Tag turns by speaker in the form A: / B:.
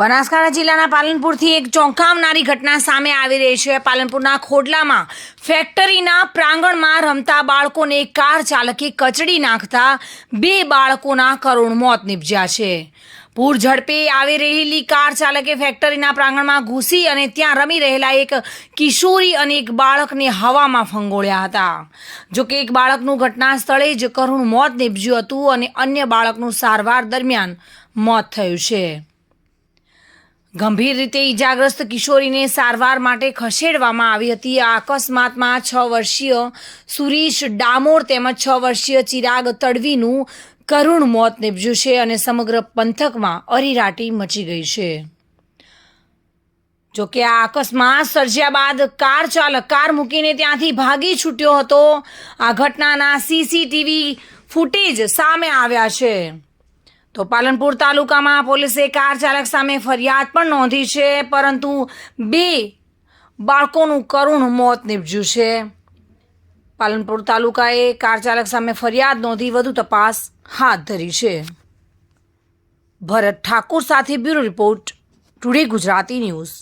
A: બનાસકાંઠા જિલ્લાના પાલનપુરથી એક ચોંકાવનારી ઘટના સામે આવી રહી છે. પાલનપુરના ખોડલામાં ફેક્ટરીના પ્રાંગણમાં રમતા બાળકોને કાર ચાલકે કચડી નાખતા બે બાળકોના કરુણ મોત નીપજ્યા છે. પૂર ઝડપે આવી રહેલી કાર ચાલકે ફેક્ટરીના પ્રાંગણમાં ઘૂસી અને ત્યાં રમી રહેલા એક કિશોરી અને એક બાળકને હવામાં ફંગોળ્યા હતા. જોકે એક બાળકનું ઘટના સ્થળે જ કરુણ મોત નીપજ્યું હતું અને અન્ય બાળકનું સારવાર દરમિયાન મોત થયું છે. ગંભીર રીતે ઈજાગ્રસ્ત કિશોરીને સારવાર માટે ખસેડવામાં આવી હતી. આ અકસ્માતમાં છ વર્ષીય સુરેશ ડામોર તેમજ છ વર્ષીય ચિરાગ તડવીનું કરુણ મોત નીપજ્યું છે અને સમગ્ર પંથકમાં અરીરાટી મચી ગઈ છે. જોકે આ અકસ્માત સર્જ્યા બાદ કાર ચાલક કાર મૂકીને ત્યાંથી ભાગી છૂટ્યો હતો. આ ઘટનાના સીસીટીવી ફૂટેજ સામે આવ્યા છે. તો પાલનપુર તાલુકામાં પોલીસે કાર ચાલક સામે ફરિયાદ પણ નોંધી છે, પરંતુ બે બાળકોનું કરુણ મોત નીપજ્યું છે. પાલનપુર તાલુકાએ કાર ચાલક સામે ફરિયાદ નોંધી વધુ તપાસ હાથ ધરી છે. ભરત ઠાકુર સાથે bureau report, today Gujarati news.